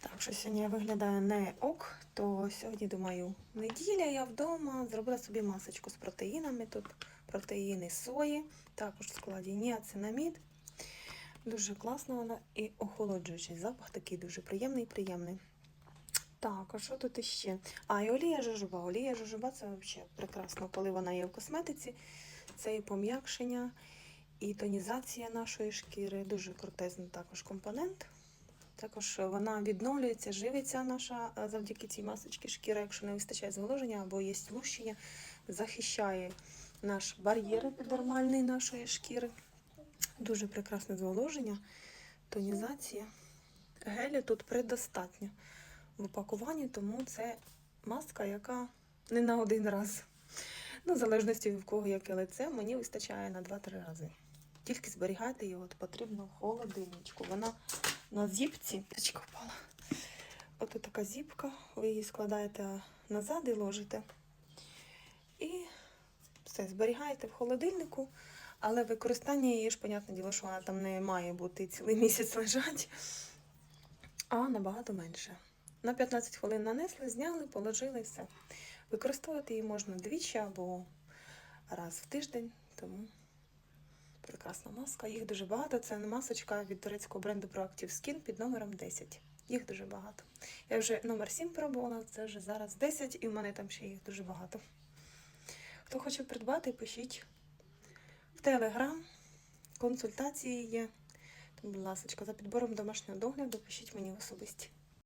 Так, що сьогодні я виглядаю не ок, то сьогодні, думаю, неділя я вдома зробила собі масочку з протеїнами. Тут протеїни сої, також в складі ніацинамід. Дуже класно вона і охолоджуючий запах такий дуже приємний приємний. Так, а що тут іще? А, і олія жожоба. Олія жожоба це взагалі прекрасно, коли вона є в косметиці. Це і пом'якшення, і тонізація нашої шкіри. Дуже крутезний також компонент. Також вона відновлюється, живиться наша е, завдяки цій масочці шкіра, якщо не вистачає зволоження або є лущення, захищає наш бар'єр епідермальний нашої шкіри. Дуже прекрасне зволоження, тонізація. Гелю тут предостатньо в упакуванні, тому це маска, яка не на один раз. Ну, в залежності від кого яке лице, мені вистачає на 2-3 рази. Тільки зберігайте його от потрібно в холодильничку. Вона на зіпці. Впала. Ось така зіпка, ви її складаєте назад і ложите. І все, зберігаєте в холодильнику, але використання її ж, понятне діло, що вона там не має бути цілий місяць лежать, а набагато менше. На 15 хвилин нанесли, зняли, положили все. Використовувати її можна двічі або раз в тиждень, тому прекрасна маска. Їх дуже багато. Це масочка від турецького бренду Proactive Skin під номером 10. Їх дуже багато. Я вже номер 7 пробувала, це вже зараз 10, і в мене там ще їх дуже багато. Хто хоче придбати, пишіть в Телеграм. Консультації є. Будь ласка, за підбором домашнього догляду пишіть мені в особисті.